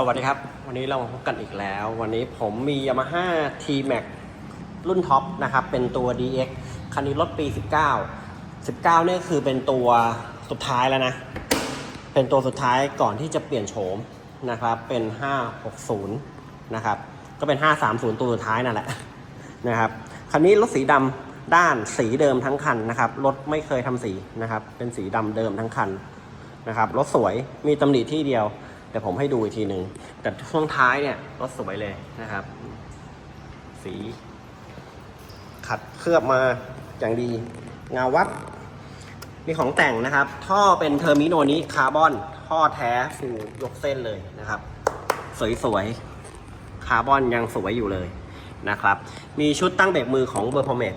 สวัสดีครับ วันนี้เรามาพบกันอีกแล้ว วันนี้ผมมี Yamaha T-Max รุ่นท็อปนะครับ เป็นตัว DX คันนี้รถปี 19 19เนี่ยคือเป็นตัวสุดท้ายแล้วนะ เป็นตัวสุดท้ายก่อนที่จะเปลี่ยนโฉมนะครับ เป็น 560 นะครับ ก็เป็น 530 ตัวสุดท้ายนั่นแหละนะครับคันนี้รถสีดำด้านสีเดิมทั้งคันนะครับ รถไม่เคยทำสีนะครับ เป็นสีดำเดิมทั้งคันนะครับ รถสวยมีตำหนิที่เดียว แต่ผมให้ดูอีกทีหนึ่งแต่ช่วงท้ายเนี่ยรถสวยเลยนะครับ สี ขัดเคลือบมาอย่างดีเงาวัดมีของแต่งนะครับ ท่อเป็นเทอร์มิโนนี้คาร์บอน ท่อแท้ฟูยกเส้นเลยนะครับ สวยๆคาร์บอนยังสวยอยู่เลยนะครับ มีชุดตั้งเบรกมือของเบอร์พอมเมต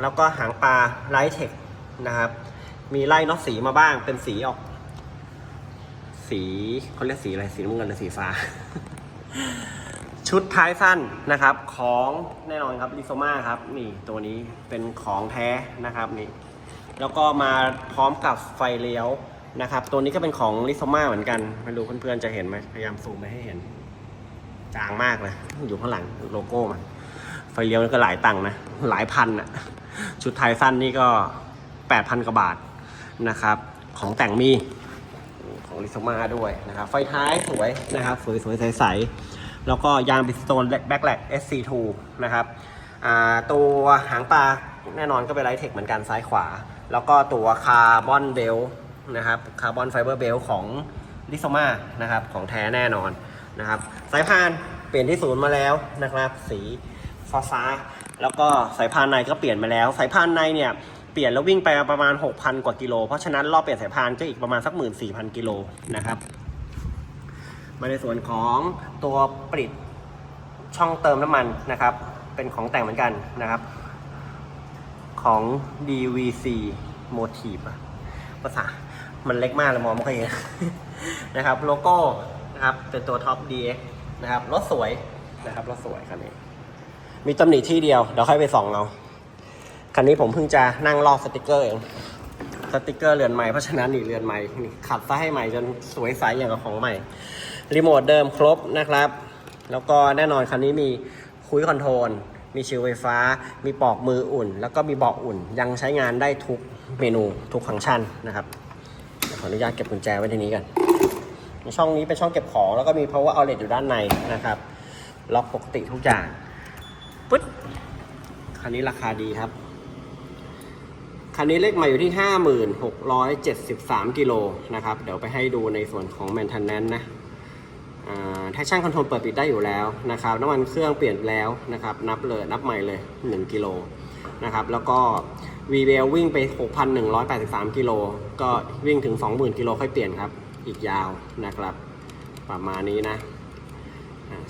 แล้วก็หางปลาไลท์เทคนะครับ มีไล่น็อตสีมาบ้างเป็นสีออก สีเขาเรียกสีอะไรสีน้ำเงินหรือสีฟ้า ชุดท้ายสั้นนะครับ ของแน่นอนครับลิโซมาครับ นี่ตัวนี้เป็นของแท้นะครับนี่แล้วก็มาพร้อมกับไฟเลี้ยวนะครับ ตัวนี้ก็เป็นของลิโซมาเหมือนกันไม่รู้เพื่อนๆจะเห็นไหมพยายามซูมไปให้เห็น จางมากเลย อยู่ข้างหลังโลโก้มันไฟเลี้ยวนี่ก็หลายตังค์นะ หลายพันอะชุดไทยสั้นนี่ก็แปดพันกว่าบาทนะครับ ของแต่งมี ลิซมาด้วยนะครับ ไฟท้ายสวยนะครับ สวยสวยใสๆแล้วก็ยางบิสโตนแบ็คแลก SC2 นะครับตัวหางปลาแน่นอนก็เป็นไลท์เทคเหมือนกันซ้ายขวา แล้วก็ตัวคาร์บอนเบลนะครับคาร์บอนไฟเบอร์เบลของลิซมานะครับของแท้แน่นอนนะครับสายพานเปลี่ยนที่ศูนย์มาแล้วนะครับ สีฟ้าฟ้าแล้วก็สายพานในก็เปลี่ยนมาแล้ว สายพานในเนี่ย เปลี่ยนแล้ววิ่งไปประมาณ 6,000 กว่ากิโล เพราะฉะนั้นรอบเปลี่ยนสายพานก็อีกประมาณสัก 14,000 กิโลนะครับ มาในส่วนของตัวปิดช่องเติมน้ำมันนะครับ เป็นของแต่งเหมือนกันนะครับ ของ DVC Motive ภาษา มันเล็กมากเลยมองไม่ค่อยเห็นนะครับ โลโก้นะครับเป็นตัวท็อป DX นะครับ รถสวยนะครับ รถสวยคันนี้ มีตำหนิที่เดียว เดี๋ยวค่อยไปส่องเอา คันนี้ผมเพิ่งจะนั่งลอกสติกเกอร์เอง สติกเกอร์เรือนใหม่เพราะฉะนั้นนี่เรือนใหม่นี่ขัดซะให้ใหม่จนสวยใสอย่างกับของใหม่ รีโมทเดิมครบนะครับ แล้วก็แน่นอนคันนี้มีคุยคอนโทรล มีชิลไฟฟ้า มีปอกมืออุ่น แล้วก็มีเบาะอุ่น ยังใช้งานได้ทุกเมนูทุกฟังก์ชันนะครับ ขออนุญาตเก็บกุญแจไว้ที่นี้กันในช่องนี้เป็นช่องเก็บของแล้วก็มี power outlet อยู่ด้านในนะครับ ล็อกปกติทุกอย่างปึ๊ดคันนี้ราคาดีครับ คันนี้เลขใหม่อยู่ที่ 5673 กิโลนะครับ เดี๋ยวไปให้ดูในส่วนของ maintenance นะแท็กชั่นคอนโทรลเปิดปิดได้อยู่แล้วนะครับ น้ำมันเครื่องเปลี่ยนแล้วนะครับ นับเลยนับใหม่เลย 1 กิโลนะครับ แล้วก็ v w l วิ่งไป 6,183 กิโล ก็วิ่งถึง 20,000 กิโลค่อยเปลี่ยนครับ อีกยาวนะครับ ประมาณนี้นะ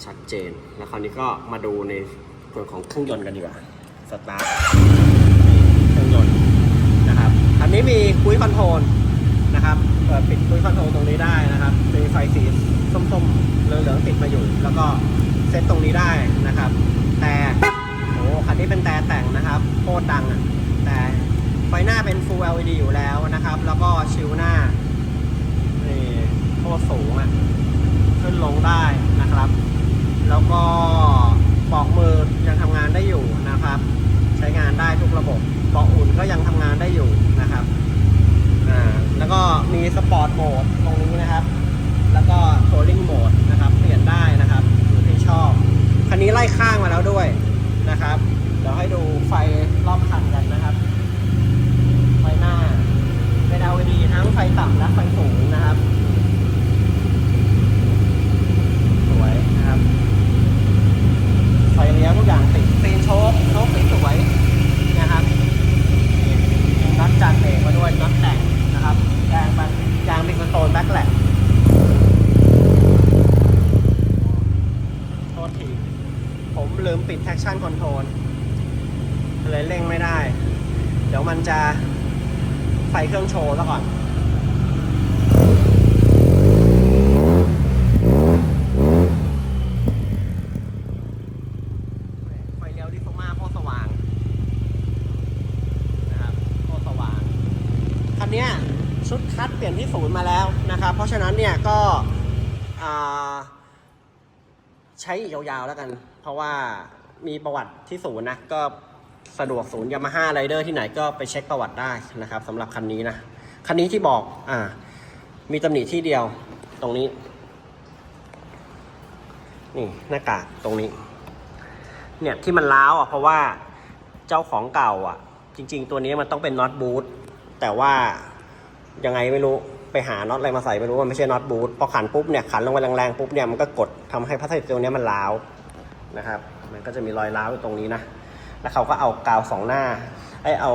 ชัดเจน แล้วคราวนี้ก็มาดูในส่วนของเครื่องยนต์กันดีกว่า สตาร์ทันนี้มีคุยคอนโทรลนะครับเปิดปิดคุยคอนโทรลตรงนี้ได้นะครับมีไฟสีส้มๆเหลืองๆติดมาอยู่ แล้วก็เซตตรงนี้ได้นะครับ แต่โอ้คันนี้เป็นแต่แต่งนะครับโคตรดังอะแต่ไฟหน้าเป็น Full LED อยู่แล้วนะครับ แล้วก็ชิลหน้านี่โคตรสูงอะขึ้นลงได้นะครับ แล้วก็ปอกมือยังทำงานได้อยู่นะครับ ใช้งานได้ทุกระบบปอกอุ่นก็ยังทำงานได้อยู่ แล้วก็มีสปอร์ตโหมดตรงนี้นะครับ แล้วก็โทลลิ่งโหมดนะครับเปลี่ยนได้นะครับอยู่ที่ชอบ คันนี้ไล่ข้างมาแล้วด้วยนะครับ เดี๋ยวให้ดูไฟรอบคันกันนะครับ ไฟหน้าเป็น LED ทั้งไฟต่ำและไฟสูงนะครับ สวยนะครับ ไฟเลี้ยวทุกอย่างติดตีนโชคโชคสวยๆนะครับนี่น็อตจานเบรกมาด้วยน็อตแต่งนะครับยางมันยางมิกโตนแบ็คแหลกโทษที ผ มลืมปิด traction control เลยเร่งไม่ได้ เดี๋ยวมันจะไฟเครื่องโชว์ซะก่อนไฟเลี้ยวที่โซมาโคสว่างนะครับโคสว่างคันนี้ชุดคัดเปลี่ยนที่ศูนย์มาแล้วนะครับ เพราะฉะนั้นเนี่ยก็ใช้อีกยาวๆแล้วกัน เพราะว่ามีประวัติที่ศูนย์นะก็สะดวกศูนย์ยามาฮ่าไรเดอร์ที่ไหนก็ไปเช็คประวัติได้นะครับสำหรับคันนี้นะ คันนี้ที่บอกอ่ามีตำหนิที่เดียวตรงนี้ นี่หน้ากากตรงนี้ เนี่ยที่มันล้าวอะเพราะว่าเจ้าของเก่าอะ จริง ๆ ตัวนี้มันต้องเป็นน็อตบูทแต่ว่ายังไงไม่รู้ไปหาน็อตอะไรมาใส่ไม่รู้มันไม่ใช่น็อตบูทพอขันปุ๊บเนี่ยขันลงไปแรงๆปุ๊บเนี่ยมันก็กดทำให้พลาสติกตัวนี้มันล้าว นะครับ มันก็จะมีรอยร้าวอยู่ตรงนี้นะ แล้วเขาก็เอากาวสองหน้าไอเอา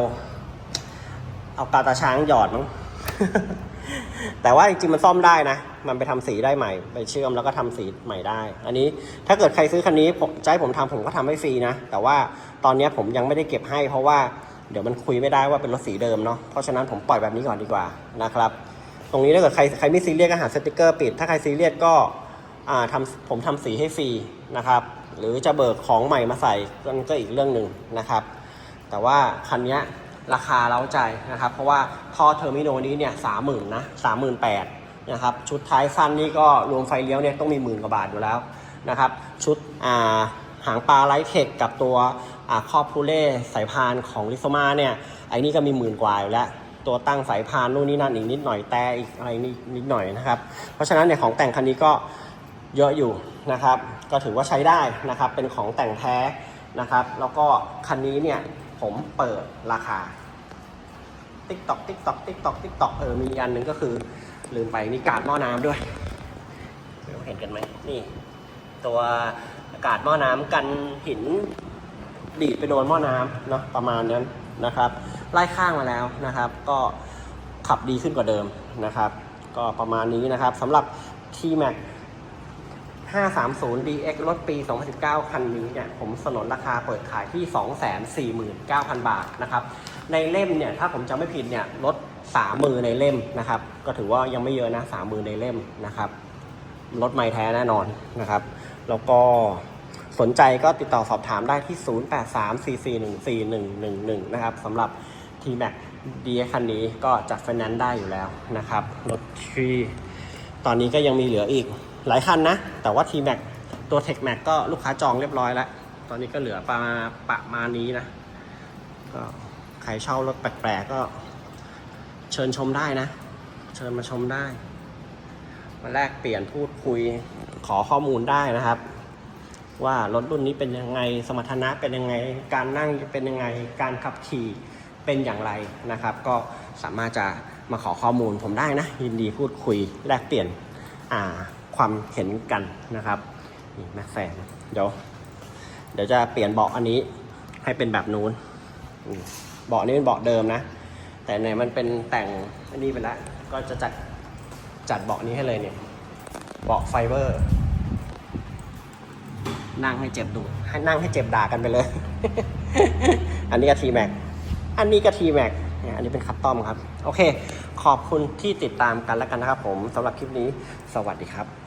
เอากาวตาช้างหยอดมั้งแต่ว่าจริงๆมันซ่อมได้นะ มันไปทำสีได้ใหม่ ไปเชื่อมแล้วก็ทำสีใหม่ได้ อันนี้ถ้าเกิดใครซื้อคันนี้ผมจะให้ผมทำผมก็ทำให้ฟรีนะ แต่ว่าตอนนี้ผมยังไม่ได้เก็บให้ เพราะว่าเดี๋ยวมันคุยไม่ได้ว่าเป็นรถสีเดิมเนาะ เพราะฉะนั้นผมปล่อยแบบนี้ก่อนดีกว่านะครับ ตรงนี้ถ้าเกิดใครใครไม่ซีเรียสก็หาสติกเกอร์ปิด ถ้าใครซีเรียสก็อ่าทำผมทำสีให้ฟรีนะครับ หรือจะเบิกของใหม่มาใส่ก็ก็อีกเรื่องหนึ่งนะครับ แต่ว่าคันนี้ราคาเล้าใจนะครับ เพราะว่าท่อเทอร์มิโนนี้เนี่ยสามหมื่นนะสามหมื่นแปดนะครับชุดท้ายสั้นนี่ก็รวมไฟเลี้ยวเนี่ยต้องมีหมื่นกว่าบาทอยู่แล้วนะครับ ชุดอ่าหางปลาไลท์เทคกับตัวครอบพูเล่สายพานของลิโซมาเนี่ยไอ้นี่ก็มีหมื่นกว่าอยู่แล้วตัวตั้งสายพานนู่นนี่นั่นอีกนิดหน่อยแต่อีกอะไรนิดหน่อยนะครับ เพราะฉะนั้นเนี่ยของแต่งคันนี้ก็เยอะอยู่ นะครับก็ถือว่าใช้ได้นะครับเป็นของแต่งแท้นะครับ แล้วก็คันนี้เนี่ยผมเปิดราคาติ๊กตอกติ๊กตอกติ๊กตอกติ๊กตอกเออมีอันหนึ่งก็คือลืมไปมีกาดหม้อน้ำด้วยเห็นกันไหมนี่ ตัวกาดหม้อน้ำกันหินดีดไปโดนหม้อน้ำเนาะประมาณนั้นนะครับ ไล่ข้างมาแล้วนะครับ ก็ขับดีขึ้นกว่าเดิมนะครับ ก็ประมาณนี้นะครับสำหรับ T-Max 530 DX รถปี 2019 คันนี้เนี่ยผมสนนราคาเปิดขายที่ 249,000 บาทนะครับ ในเล่มเนี่ยถ้าผมจำไม่ผิดเนี่ยลด3มือในเล่มนะครับ ก็ถือว่ายังไม่เยอะนะ3มือในเล่มนะครับรถไม่แท้แน่นอนนะครับ แล้วก็สนใจก็ติดต่อสอบถามได้ที่ 0834414111 นะครับสำหรับ T-Max D คันนี้ก็จัดไฟแนนซ์ได้อยู่แล้วนะครับรถที่ตอนนี้ก็ยังมีเหลืออีก หลายคันนะ แต่ว่า T-Max ตัว Tech Max ก็ลูกค้าจองเรียบร้อยแล้ว ตอนนี้ก็เหลือประมาณประมาณนี้นะก็ใครเช่ารถแปลกๆก็ เชิญชมได้นะ เชิญมาชมได้ มาแลกเปลี่ยนพูดคุยขอข้อมูลได้นะครับ ว่ารถรุ่นนี้เป็นยังไงสมรรถนะเป็นยังไง การนั่งเป็นยังไงการขับขี่เป็นอย่างไรนะครับ ก็สามารถจะมาขอข้อมูลผมได้นะ ยินดีพูดคุยแลกเปลี่ยนอ่า ความเห็นกันนะครับนี่แม็กแฟนเดี๋ยวเดี๋ยวจะเปลี่ยนเบาะอันนี้ให้เป็นแบบนู้นเบาะนี้เป็นเบาะเดิมนะ แต่ไหนมันเป็นแต่งอันนี้ไปแล้วก็จะจัดจัดเบาะนี้ให้เลยเนี่ยเบาะไฟเบอร์ นั่งให้เจ็บดูให้นั่งให้เจ็บด่ากันไปเลย อันนี้ก็ทีแม็กอันนี้ก็ทีแม็กอันนี้เป็นคัสตอมครับ โอเค ขอบคุณที่ติดตามกันแล้วกันนะครับผมสำหรับคลิปนี้ สวัสดีครับ